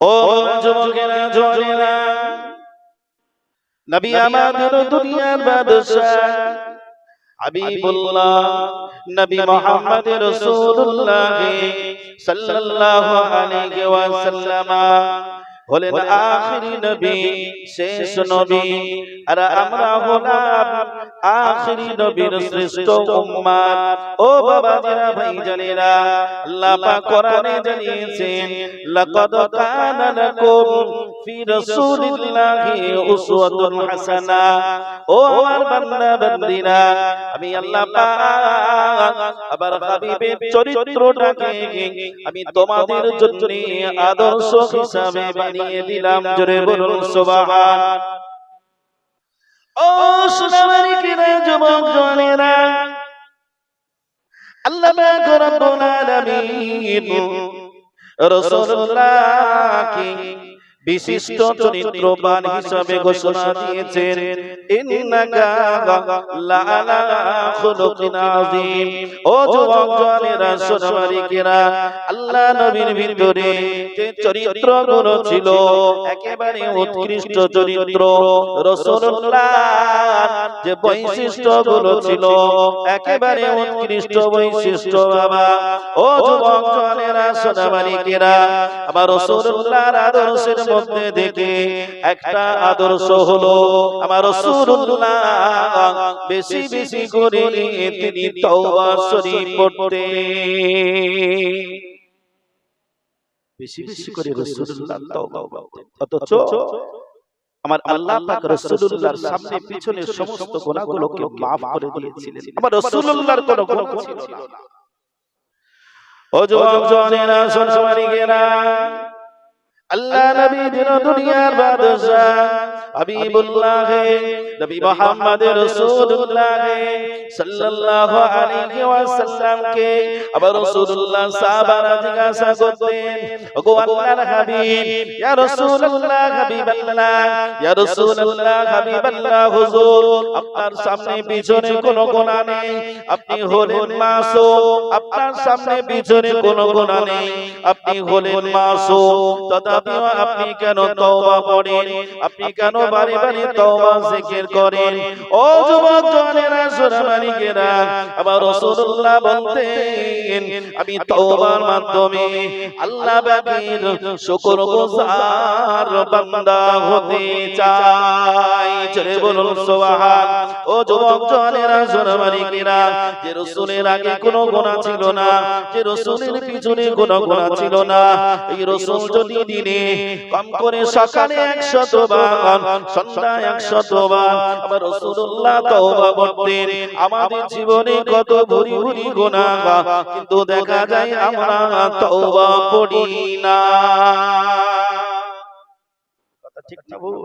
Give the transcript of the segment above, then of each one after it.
ও যুবকেরা জনেরা নবী আমাদের দুনিয়ার বাদশাহ হাবিবুল্লাহ নবী মুহাম্মদ রাসূলুল্লাহ সাল্লাল্লাহু আলাইহি ওয়াসাল্লাম। হলেন আখিরি নবী শেষ নবী আর আমরা হলাম আখিরি নবীর শ্রেষ্ঠ উম্মত ও বাবা যারা ভাই জানেরা আল্লাহ পাক কোরআনে জানিয়েছেন লাকাদ কানা লাকুম ফি রাসূলিল্লাহি উসওয়াতুন হাসানা। ও আমার বান্দা বান্দিরা আমি আল্লাহ পাক আবার হাবিবের চরিত্রটাকে আমি তোমাদের জন্য আদর্শ হিসাবে বানিয়ে দিলাম জোরে বলুন সুবহান। ও সোনামারি কিরা যুবক জনেরা। আল্লাহ পাক রব্বুল আলামিন। রাসূলুল্লাহকে বিশিষ্ট চরিত্রবান হিসাবে ঘোষণা দিয়েছেন। ইন্নাকা লাআলা খুলুকিন আযীম। ও যুবক জনেরা সোনামারিকেরা আল্লাহ নবীর ভিতরে যে চরিত্রগুলো ছিল একেবারে উৎকৃষ্ট চরিত্র রাসূলুল্লাহ যে বৈশিষ্ট্যগুলো ছিল একেবারে উৎকৃষ্ট বৈশিষ্ট্য বাবা। ও যুবক জনেরা সোনামারিকেরা আমার রাসূলুল্লাহর আদর্শের মধ্যে দেখে একটা আদর্শ হলো আমার রাসূলুল্লাহ। বেশি বেশি করে তিনি তওবা শরীফ পড়তে। বেশি বেশি করে রাসূলুল্লাহ তওবা করতেন অথচ আমার আল্লাহ পাক রাসূলুল্লাহর সামনে পিছনে সমস্ত গুনাহগুলোকে maaf করে দিয়েছিলেন। আমার রাসূলুল্লাহর কোনো গুনাহ ছিল না। ও যুবক জনেরা সোনামারি গেরা আল্লাহ নবী দিন দুনিয়ার বাদশাহ। হাবিবুল্লাহ, নবী মুহাম্মদ রাসূলুল্লাহ সাল্লাল্লাহু আলাইহি ওয়াসাল্লাম কে আবার রাসূলুল্লাহ সাহাবারা জিজ্ঞাসা করতেন, ওগো আল্লাহর হাবিব, ইয়া রাসূলুল্লাহ হাবিবাল্লাহ, ইয়া রাসূলুল্লাহ হাবিবাল্লাহ, হুজুর, আপনার সামনে পিছনে কোনো গুনাহ নেই, আপনি হলেন মাসুম, আপনার সামনে পিছনে কোনো গুনাহ নেই, আপনি হলেন মাসুম, তথাপিও আপনি কেন তওবা পড়েন আপনি কেন বারে বারে তওবা জিকির করেন। ও যুবক জনেরা সোনামানিকেরা আমার রাসূলুল্লাহ বলতেন আমি তওবার মাধ্যমে আল্লাহ পাকের শুকরগুজার বান্দা হতে চাই। চলে বলুন সুবহান। ও যুবক জনেরা সোনামানিকেরা যে রাসূলের আগে কোনো গুনাহ ছিল না যে রাসূলের পিছনে কোনো গুনাহ ছিল না এই রাসূল যদি দিনে কম করে সকালে 100 বার সন্ধ্যা 100 বার আমার রাসূলুল্লাহ তওবা করতেন। আমাদের জীবনে কত ভুরি ভুরি গুনাহ কিন্তু দেখা যায় আমরা তওবা পড়ি না। কথা ঠিক না ভুল?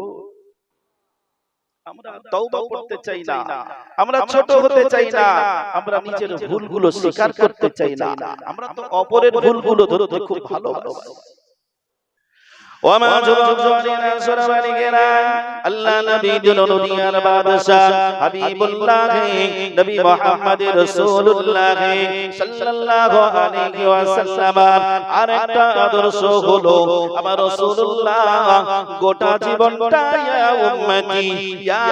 আমরা তওবা করতে চাই না। আমরা ছোট হতে চাই না। আমরা নিজের ভুলগুলো স্বীকার করতে চাই না। আমরা তো অপরের ভুলগুলো ধরতে খুব ভালোবাসি। ওমা যুবক আল্লাহ নবী দিল দুনিয়ার বাদশা হাবিবুল্লাহ নবী মুহাম্মদ রাসূলুল্লাহ সাল্লাল্লাহু আলাইহি ওয়াসাল্লাম। আর একটা আদর্শ হলো আমার রাসূলুল্লাহ গোটা জীবনটা ইয়া উম্মতি ইয়া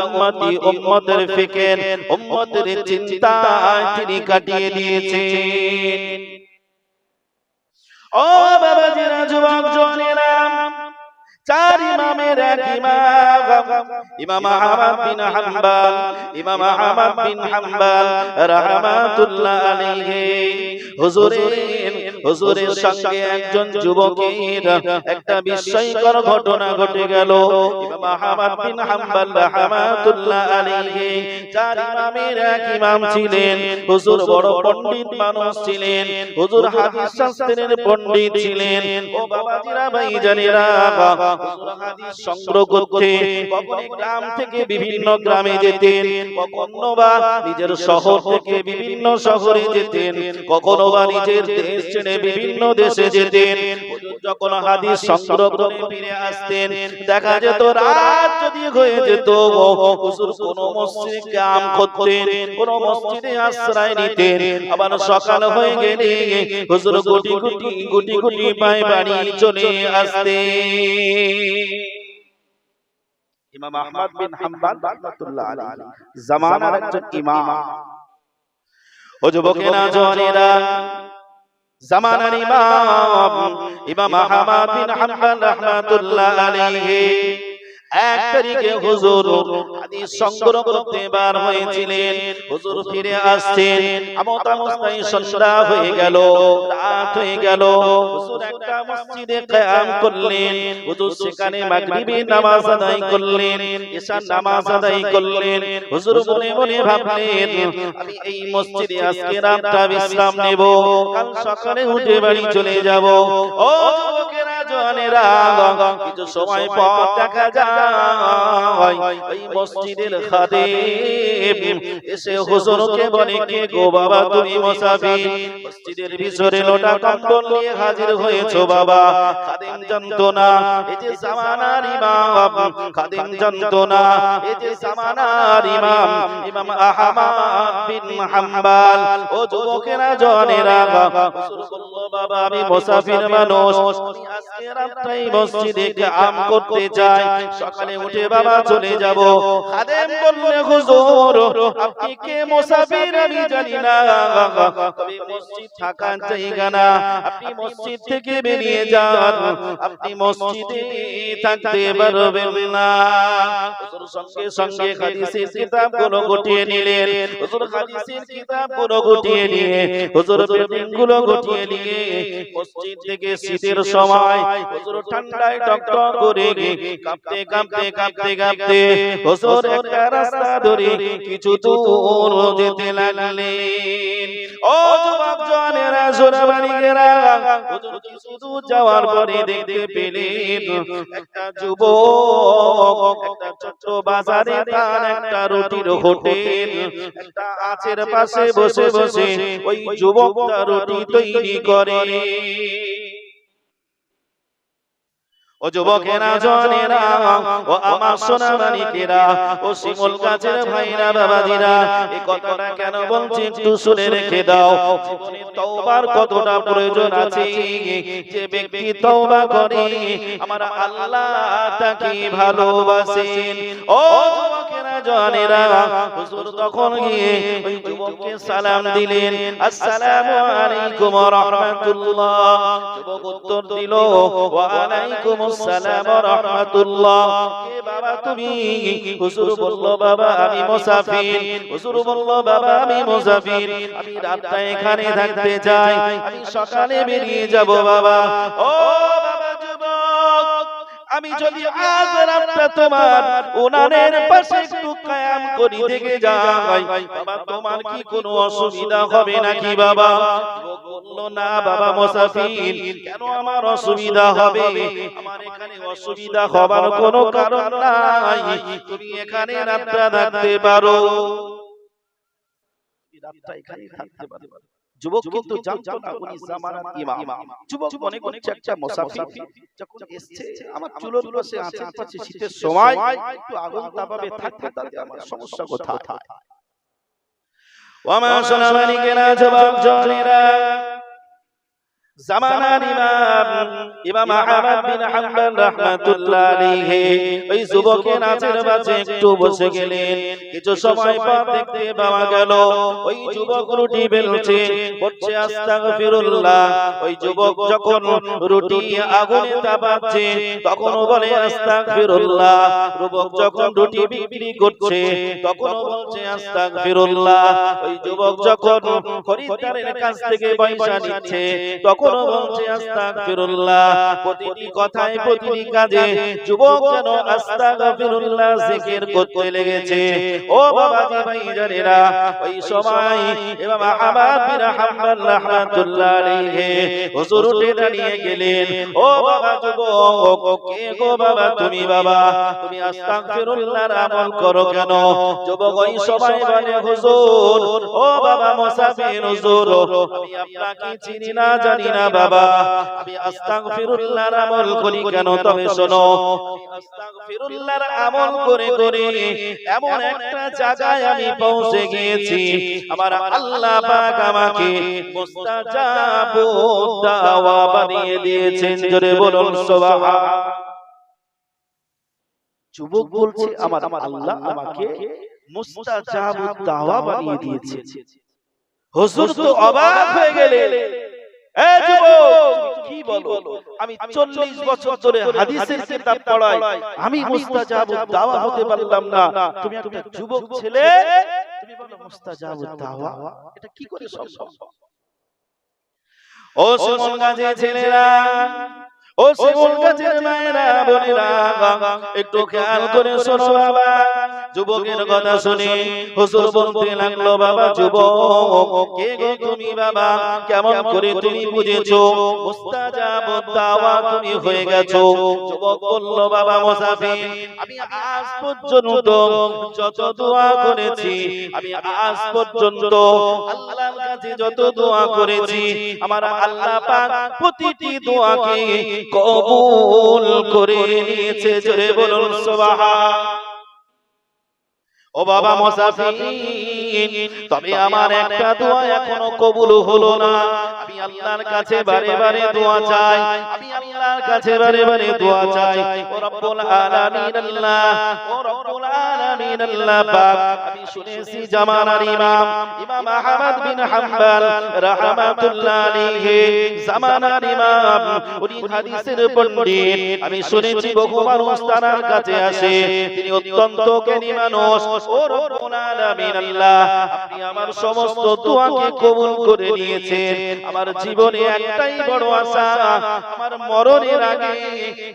উম্মতি উম্মতের ফিকির উম্মতের চিন্তায় তিনি কাটিয়ে দিয়েছেন। ও বাবা জিরা যুবক জনেরা চার ইমামের এক ইমাম। ইমাম। আহমদ বিন হাম্বল। ইমাম আহমদ বিন হাম্বল। রাহমাতুল্লাহ আলাইহি। হুজুরের হুজুরের সঙ্গে একজন যুবকের একটা বিস্ময়কর ঘটনা ঘটে গেল। ইমাম আহমদ বিন হাম্বল রাহমাতুল্লাহ আলাইহি। চার ইমামের এক ইমাম ছিলেন। হুজুর বড় পণ্ডিত মানুষ ছিলেন। হুজুর হাদিস শাস্ত্রের পণ্ডিত ছিলেন। ও বাবাজিরা ভাই জানেরা হুজুর হাদিস সংগ্রহ করতে কখনো গ্রাম থেকে বিভিন্ন গ্রামে যেতেন কখনো বা নিজের শহর থেকে বিভিন্ন শহরে যেতেন কখনো বা নিজের দেশ ছেড়ে বিভিন্ন দেশে যেতেন যখন হাদিস সংগ্রহ করে ফিরে আসতেন দেখা যেত রাত যদি হয়ে যেত হুজুর কোন মসজিদে কাম করতেন কোন মসজিদে আশ্রয় নিতেন আবার সকাল হয়ে গেলে হুজুর গুটি গুটি গুটি গুটি পায়ে বাড়ি চলে আসতেন। ইমাম আহমদ বিন হাম্বল রাহমাতুল্লাহ আলাইহি জামানার একজন ইমাম। ও যুবকেরা জওয়ানেরা জামানার ইমাম ইমাম আহমদ বিন হাম্বল রাহমাতুল্লাহ আলাইহি। এক তারিখে হুজুর হাদিস সংগ্রহ করতে বার হয়েছিলেন। হুজুর ফিরে আসছেন। আমত অবস্থায় সন্ধ্যা হয়ে গেল। রাত হয়ে গেল। হুজুর একটা মসজিদে কিয়াম করলেন। হুজুর সেখানে মাগরিবি নামাজ আদায় করলেন। নামাজ আদায় করলেন। হুজুর মনে মনে ভাবলেন আমি এই মসজিদে আজকে রাতটা বিশ্রাম নেব। কাল সকালে উঠে বাড়ি চলে যাব। ও যুবকেরা জওয়ানেরা কিছু সময় পর দেখা যায়, ওই মসজিদের খাদেম এসে হুজুরকে বলে, কে গো বাবা, তুমি মুসাফির মসজিদের ভিতরে লোটা কম্বল নিয়ে হাজির হয়েছো বাবা। খাদেম জানতো না এই যে জামানার ইমাম। খাদেম জানতো না এই যে জামানার ইমাম ইমাম আহমদ বিন হাম্বল। ও যুবকেরা, জনেরা, হুজুর বলল, বাবা, আমি মুসাফির মানুষ। আজকে রাতটাই মসজিদে কাম করতে চাই সকালে উঠে বাবা চলে যাব। খাদেম বললে হুজুর আপনি কে মুসাফির? আমি জানি না। তবে মসজিদ থাকার জায়গা না। আপনি মসজিদ থেকে বেরিয়ে যান। আপনি মসজিদে থাকতে পারবেন না। হুজুর সঙ্গে সঙ্গে হাদিসের কিতাবগুলো গুটিয়ে নিলেন। হুজুর হাদিসের কিতাবগুলো গুটিয়ে নিয়ে। হুজুর বিল্ডিংগুলো গুটিয়ে নিয়ে। মসজিদ থেকে শীতের সময় হুজুর ঠান্ডায় টকটক করে কাঁপতে কাঁপতে কাঁপতে কাঁপতে হুজুর একটা রাস্তা ধরে কিছু দূর যেতে লাগলেন। ও যুবক জনেরা হুজুর কিছু দূর যাওয়ার পরে দেখতে পেলেন একটা যুবক একটা ছোট্ট বাজারে তার একটা রুটির হোটেল একটা আছের পাশে বসে বসে ওই যুবকটা রুটি তৈরি করে। ও যুবকেরা জনেরা ও আমার সোনা মানিকেরা ও শিমুল গাছের ভাইরা বাবাজিরা এই কথাটা কেন বলছি একটু শুনে রেখে দাও। জীবনে তওবার কতটা প্রয়োজন আছে? যে ব্যক্তি তওবা করে আমার আল্লাহ তাকে ভালোবাসেন। ও যুবকেরা জনেরা হুজুর তখন গিয়ে ওই যুবককে সালাম দিলেন, আসসালামু আলাইকুম ওয়া রাহমাতুল্লাহ। যুবক উত্তর দিল, ওয়া ওয়া রাহমাতুল্লাহ। কে বাবা তুমি? হুজুর বলল, বাবা আমি মুসাফির। হুজুর বলল, বাবা আমি মুসাফির। আমি এখানে থাকতে চাই। আমি সকালে বেরিয়ে যাব বাবা। ও বাবা আমি যদি আজ রাতটা তোমার উনানের পাশে একটু কায়াম করি থেকে যাই। বাবা তোমার কি কোনো অসুবিধা হবে নাকি বাবা? বলল না বাবা মুসাফির কেন আমার অসুবিধা হবে? আমার এখানে অসুবিধা হবার কোনো কারণ নাই। তুমি এখানে রাতটা থাকতে পারো। রাতটা এখানে থাকতে পারো। যুবক কিন্তু জানতো না উনি জামানার ইমাম যুবক মনে করছে একটা মুসাফির যখন এসছে আমার চুলোর পাশে আছে পাশে শীতের সময় একটু আগুন তাপাবে থাকতে তাতে আমার সমস্যা কোথায় ওমা কেনা জবাব জনেরা জামানার ইমাম ইমাম আহমদ বিন হাম্বল রাহমাতুল্লাহ আলাইহি ওই যুবকের নাচের বাজে একটু বসে গেলেন। কিছু সময় পর দেখতে পাওয়া গেল ওই যুবক রুটি বেলছে বলছে আস্তাগফিরুল্লাহ। ওই যুবক যখন রুটি আগুনে তাপাচ্ছে তখন বলে আস্তাগফিরুল্লাহ। যুবক যখন রুটি বিক্রি করছে তখন বলছে আস্তাগফিরুল্লাহ। ওই যুবক যখন খরিদ্দারের কাছ থেকে পয়সা নিচ্ছে তখন বলছে আস্তাগফিরুল্লাহ। প্রতিটি কথায় প্রতিটি কাজে যুবক যেন আস্তাগফিরুল্লাহ জিকির করতে লেগেছে। ও বাবাজি ভাইজানেরা ওই সময় ইমাম আহমদ বিন হাম্বল রাহমাতুল্লাহ আলাইহি হুজুর উঠে দাঁড়িয়ে গেলেন। ও বাবা যুবক কে গো বাবা তুমি বাবা? তুমি আস্তাগফিরুল্লাহর আমল করো কেন? যুবক ওই সময় বলে হুজুর ও বাবা মুসাফির হুজুর আমি আপনাকে চিনি না জানি না না বাবা। আমি আস্তাগফিরুল্লাহর আমল করি কেন? তবে শোনো। আস্তাগফিরুল্লাহর আমল করে করে। এমন একটা জায়গায় আমি পৌঁছে গিয়েছি। আমার আল্লাহ পাক আমাকে মুস্তাজাব দাওয়া বানিয়ে দিয়েছেন। জোরে বলুন সুবহান। যুবক বলছে আমার আল্লাহ আমাকে মুস্তাজাব দাওয়া বানিয়ে দিয়েছেন। হুজুর তো অবাক হয়ে গেলে। এ যুবক কি বলো? আমি 40 বছর ধরে হাদিসের কিতাব পড়াই। আমি মুস্তাজাব দাওয়া হতে পারলাম না। তুমি একটা যুবক ছেলে। তুমি বলো মুস্তাজাব দাওয়া এটা কি করে সম্ভব? ও সুমন গাজী ছেলেরা ও শিমুল গাছের মায়েরা বোনেরা একটু খেয়াল করে শোনো বাবা। যুবকের কথা শুনে হুজুর বলতে লাগল বাবা যুবক কে গো তুমি বাবা? কেমন করে তুমি বুঝেছ? মুস্তাজাব দাওয়া তুমি হয়ে গেছো। যুবক বলল বাবা মুসাফির আমি আজ পর্যন্ত যত দোয়া করেছি আমি আজ পর্যন্ত আল্লাহর কাছে যত দোয়া করেছি আমার আল্লাহ পাক প্রতিটি দোয়াকে কবুল করে নিয়েছে। জোরে বলুন সুবহান ও বাবা মুসাফির তবে আমার একটা দোয়া এখনও কবুল হলো না। আমি আল্লাহর কাছে বারে বারে দোয়া চাই। আমি আল্লাহর কাছে বারে বারে দোয়া চাই। ও রব্বুল আলামিন আল্লাহ। ও রব্বুল আলামিন আল্লাহ পাক। আমি শুনেছি জামানার ইমাম। ইমাম আহমদ বিন হাম্বল রাহমাতুল্লাহ আলাইহি। জামানার ইমাম। উনি হাদিসের পণ্ডিত। আমি শুনেছি বহু মানুষ তার কাছে আসে। তিনি অত্যন্ত জ্ঞানী মানুষ। ও রব্বুল আলামিন আল্লাহ। আপনি আমার সমস্ত দোয়াকে কবুল করে নিয়েছেন। আমার জীবনে একটাই বড় আশা আমার মরণের আগে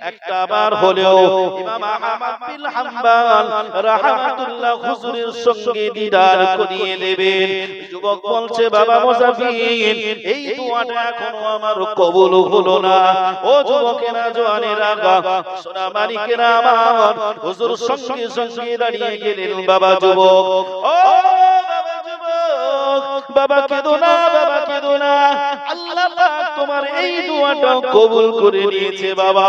একটা বার হলেও ইমাম আহমদ বিন হাম্বল রাহমাতুল্লাহ হুজুরের সঙ্গে দিদার করিয়ে দেবেন। যুবক বলছে বাবা মুসাফির এই দোয়াটা এখনও আমার কবুল হলো না। ও যুবকেরা জওয়ানেরা সোনা মালিকেরা আমার হুজুর সঙ্গে সঙ্গে দাঁড়িয়ে গেলেন বাবা যুবক। ও বাবা কেঁদো না, বাবা কেঁদো না। আল্লাহ পাক তোমার এই দোয়াটা কবুল করে নিয়েছে বাবা।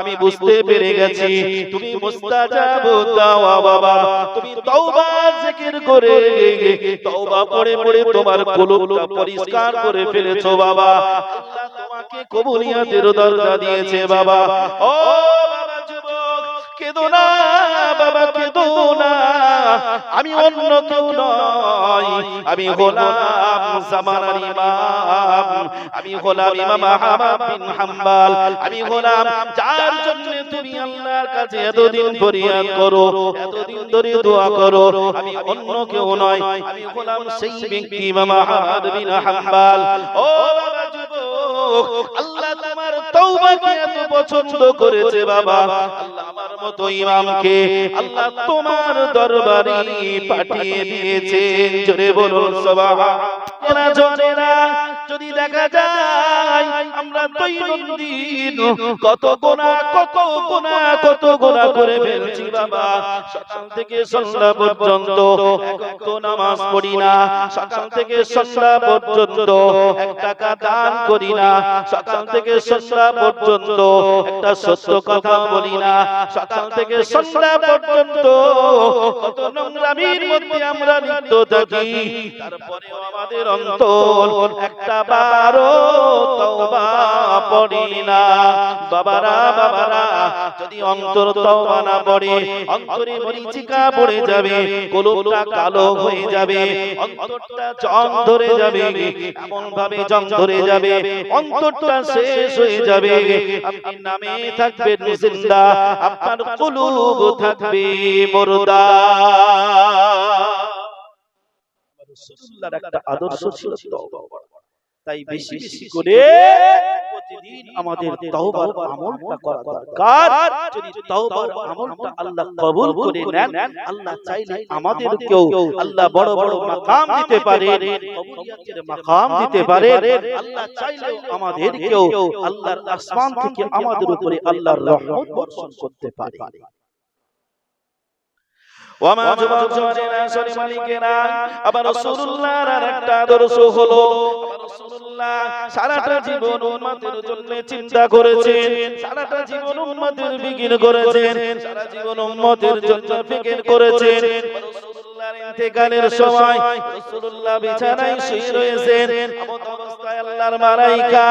আমি বুঝতে পেরে গেছি, তুমি মুস্তাজাব, দাওয়া বাবা। তুমি তওবা জিকির করে, তওবা পড়ে পড়ে তোমার কলবটা পরিষ্কার করে ফেলেছো বাবা। আল্লাহ তোমাকে কবুলিয়াতের দরজা দিয়েছে বাবা। ও আমি অন্য কেউ নয়। আমি হলাম জামানার ইমাম। আমি হলাম ইমাম আহমদ বিন হাম্বল। আমি হলাম যার জন্য তুমি আল্লাহর কাছে এতদিন ফরিয়াদ করো, এতদিন ধরে দোয়া করো। আমি অন্য কেউ নয়। আমি হলাম সেই ব্যক্তি ইমাম আহমদ বিন হাম্বল। ও বাবা যুবক তওবাকে এত পছন্দ করেছে বাবা? আল্লাহ আমার মতো ইমামকে আল্লাহ তোমার দরবারে পাঠিয়ে দিয়েছে জোরে বলুন সুবহান এরা জনেরা যদি দেখা যায়, আমরা দৈনন্দিন কত গোনা কত গোনা কত গোনা করে ফেলছি বাবা। সকাল থেকে সন্ধ্যা পর্যন্ত এক নামাজ পড়ি না। সকাল থেকে সন্ধ্যা পর্যন্ত এক টাকা দান করি না। সকাল থেকে সন্ধ্যা পর্যন্ত একটা সত্য কথা বলি না। সকাল থেকে সন্ধ্যা পর্যন্ত কত নোংরামির মধ্যে আমরা লিপ্ত থাকি। তারপরেও আমাদের অন্তর একটা বারো তওবা পড়ি না। বাবারা বাবারা, যদি অন্তর তওবা না পড়ে, অন্তরে মরিচিকা পড়ে যাবে কলবটা কালো হয়ে যাবে, অন্তরটা জং ধরে যাবে এমন ভাবে জং ধরে যাবে, অন্তরটা শেষ হয়ে যাবে। আপনি নামে থাকবেন জিন্দা, আপনার কলুব থাকবে মুর্দা। রাসূলুল্লাহর একটা আদর্শ ছিল তওবা তাই বেশি বেশি করে প্রতিদিন আমাদের তওবার আমলটা করা দরকার। যদি তওবার আমলটা আল্লাহ কবুল করে নেন আল্লাহ চাইলে আমাদেরকেও আল্লাহ বড় বড় মাকাম দিতে পারে কবুলিয়াতের মাকাম দিতে পারে আল্লাহ চাইলেও আমাদেরকেও আল্লাহর আসমান থেকে আমাদের উপরে আল্লাহর রহমত বর্ষণ করতে পারে। ওয়ামা যুবক মালিকেরা আবার রাসূলুল্লাহর আরেকটা আদর্শ হলো রাসূলুল্লাহ সারাটা জীবন উম্মতের জন্য চিন্তা করেছেন সারাটা জীবন উম্মতের ফিকির করেছেন সারা জীবন উম্মতের জন্য ফিকির করেছেন ইন্তেকালের সময় রাসূলুল্লাহ বিছানায় শুয়ে রয়েছেন অবস্থায় আল্লাহর মালাইকা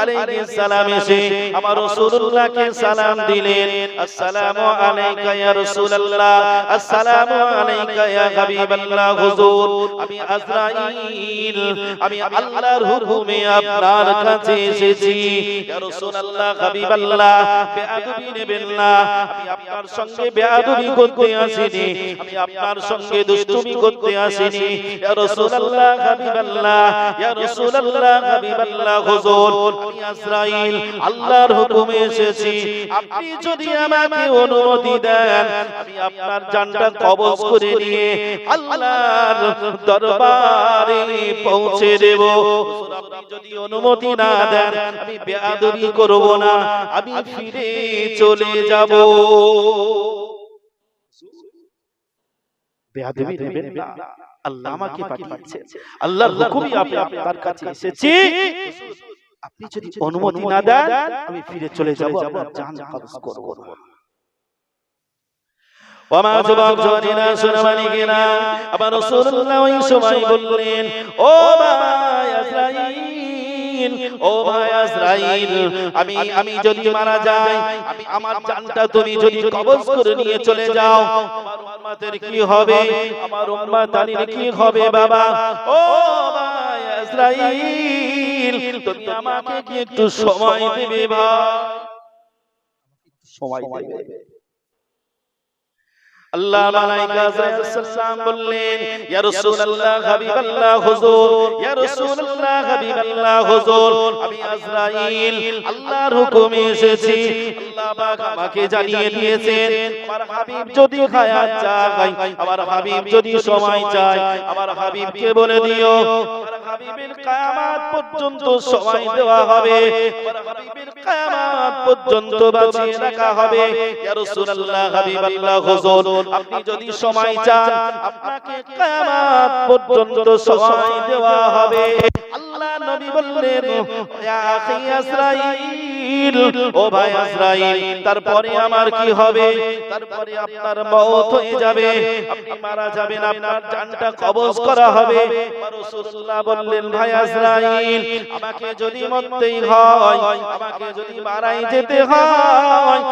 আলাইহিস সালাম এসে আমার রাসূলুল্লাহকে সালাম দিলেন। আসসালামু আলাইকা ইয়া রাসূলুল্লাহ, আসসালামু আলাইকা ইয়া হাবিবাল্লাহ হুজুর। আমি আজরাইল, আমি আল্লাহর হুকুমে আপনার কাছে এসেছি। ইয়া রাসূলুল্লাহ, হাবিবাল্লাহ বেয়াদবি নেবেন না। আমি আপনার সঙ্গে বেয়াদবি করতে আসিনি। আমি আপনার সঙ্গে দুষ্টুমি করতে আসিনি। ইয়া রাসূলুল্লাহ, হাবিবাল্লাহ, ইয়া রাসূলুল্লাহ, হাবিবাল্লাহ হুজুর। আমি আজরাইল আল্লাহর হুকুমে এসেছি। আপনি যদি আমাকে অনুমতি দেন আমি আপনার জানটা কবজ করে নিয়ে আল্লাহর দরবারে পৌঁছে দেব। আপনি যদি অনুমতি না দেন আমি বেয়াদবি করব না আমি ফিরে চলে যাব। বেয়াদবি নেবেন না। আল্লাহ আমাকে পাঠিয়েছে। আল্লাহর হুকুমই আমি আপনার কাছে এসেছি। আপনি যদি অনুমতি না দেন আমি ফিরে চলে যাব আপনার জান কবজ করব। ওমা যুবক জনেরা শুনবানি কিনা আবার রাসূলুল্লাহ ওই সময় বললেন ও ভাই আজরাইল ও ভাই আজরাইল আমি আমি যদি মারা যাই আমি আমার জানটা তুমি যদি কবজ করে নিয়ে চলে যাও আমার উম্মতের কি হবে? আমার উম্মতানির কি হবে বাবা? ও ভাই আজরাইল তুমি আমাকে কি একটু সময় দেবে। ভাই সময় দেবে। আল্লাহ মালাইকা সাল্লাম বললেন ইয়া রাসূলুল্লাহ হাবিবাল্লাহ হুজুর। ইয়া রাসূলুল্লাহ হাবিবাল্লাহ হুজুর। আমি আজরাইল আল্লাহর হুকুমে এসেছি। আল্লাহ পাক আমাকে জানিয়ে দিয়েছেন আমার হাবিব যদি হায়াত চায় আমার হাবিব যদি সময় চায় আমার হাবিবকে বলে দিও আমার হাবিবের কায়ামাত পর্যন্ত সময় দেওয়া হবে। হাবিবের কায়ামাত পর্যন্ত বাঁচিয়ে রাখা হবে। ইয়া রাসূলুল্লাহ হাবিবাল্লাহ হুজুর আপনি যদি সময় চান আপনাকে কায়ামাত পর্যন্ত সময় দেওয়া হবে। আল্লাহ তারপরে আমার কি হবে? তারপরে আপনার মওত হয়ে যাবে, আপনি মারা যাবেন, আপনার জানটা কবজ করা হবে। বললেন, ভাই আজরাইল, আমাকে যদি মরতেই হয়, আমাকে যদি মারাই যেতে হয়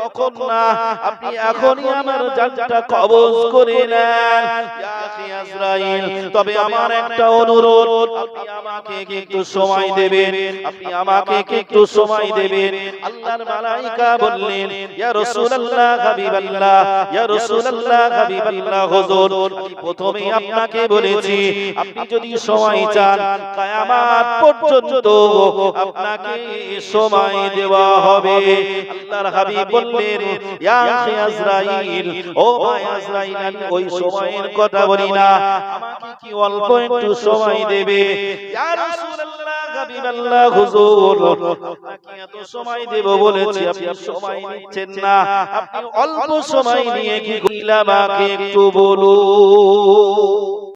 তখন না, আপনি এখনই আমার জানটা কবজ করে নেন। তবে আমার একটা অনুরোধ, আপনি আমাকে একটু সময় দেবেন। আপনি আমাকে একটু সময় দেবেন। আল্লাহর মালাইকা বললেন ইয়া রাসূলুল্লাহ হাবিবাল্লাহ ইয়া রাসূলুল্লাহ হাবিবাল্লাহ হুজুর প্রথমেই আপনাকে বলেছি আপনি যদি সময় চান কিয়ামত পর্যন্ত আপনাকে সময় দেওয়া হবে। আল্লাহর হাবিব বললেন ইয়া আখি আজরাইল ও ভাই আজরাইল আমি ওই সময়ের কথা বলি না। আমাকে কি অল্প একটু সময় দেবে? ইয়া রাসূলুল্লাহ হাবিবাল্লাহ হুজুর। আপনাকে এত সময় দেব বলেছি আপনি সময় নিচ্ছেন না। আপনি অল্প সময় নিয়ে কি একটু বলুন।